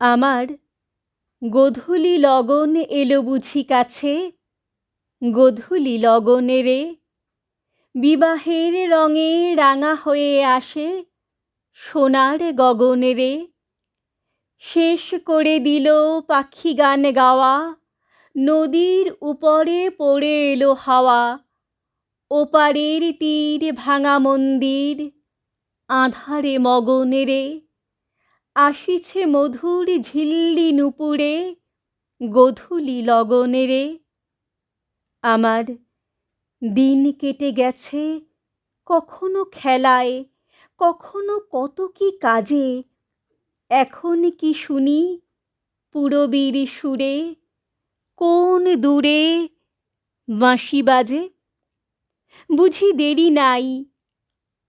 আমার গোধূলি লগন এলো বুঝি কাছে, গোধূলি লগনে রে, বিবাহের রঙে রাঙা হয়ে আসে সোনার গগনে রে। শেষ করে দিল পাখি গান গাওয়া, নদীর উপরে পড়ে এলো হাওয়া, ওপারের তীর ভাঙা মন্দির, আঁধারে মগনে রে। আসিছে মধুর ঝিল্লি নূপুরে, গোধূলি লগনে রে। আমার দিন কেটে গেছে, কখনো খেলায়, কখনো কত কি কাজে। এখন কি শুনি পুরবীর সুরে, কোন দূরে বাঁশি বাজে? বুঝি দেরি নাই,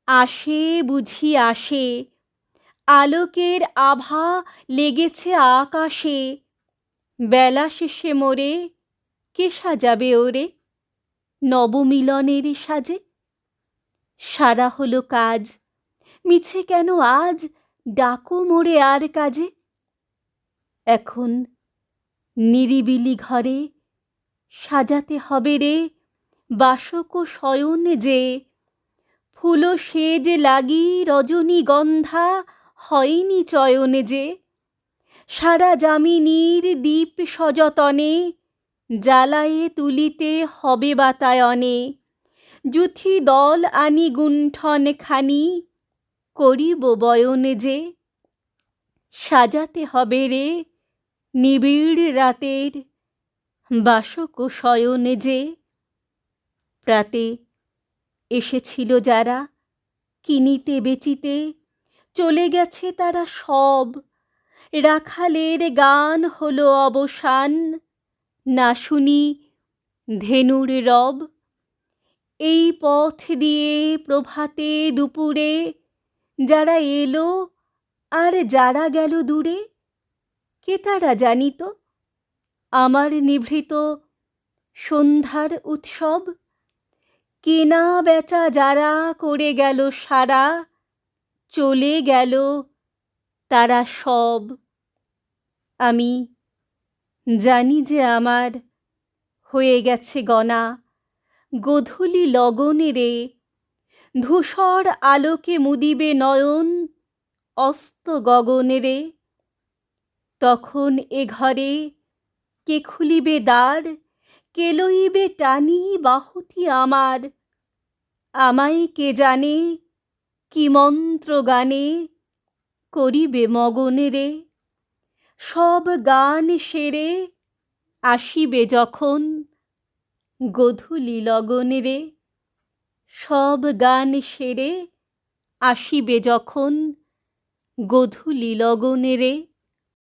আসে বুঝি আসে আলোকের আভা লেগেছে আকাশে। বেলা শেষে মোরে, কে সাজাবে ওরে? নবমিলনের সাজে? সারা হলো কাজ, মিছে কেন আজ? ডাকো মোরে আর কাজে। এখন নিরিবিলি ঘরে সাজাতে হবে রে বাসক শয়ন যে। ফুল সেজ লাগি রজনীগন্ধা হয়নি চয়নে যে। সারা যামিনীর দ্বীপ সযতনে, জ্বালায়ে তুলিতে হবে বাতায়নে। যুথি দল আনি গুণ্ঠন খানি করিব বয়ন যে। সাজাতে হবে রে নিবিড় রাতের বাসক শয়নে যে। প্রাতে এসেছিল যারা, কিনিতে বেচিতে চলে গেছে তারা সব। রাখালের গান হলো অবসান। না শুনি ধেনুর রব। এই পথ দিয়ে প্রভাতে দুপুরে যারা এলো আর যারা গেল দূরে, কে তারা জানিত? আমার নিভৃত সন্ধ্যার উৎসব। কেনা বেচা যারা করে গেল সারা চলে গেল তারা সব। আমি জানি যে আমার হয়ে গেছে গনা। গোধূলি লগনে রে, ধূসর আলোকে মুদিবে নয়ন অস্ত গগনে রে। তখন এ ঘরে কে খুলিবে দ্বার, কে লইবে টানি বাহুটি আমার। আমায় কে জানে কি মন্ত্র গানে করিবে মগনে রে সব গান সেরে আসিবে যখন গধূলি লগনে রে সব গান সেরে আসিবে যখন গধূলি লগনে রে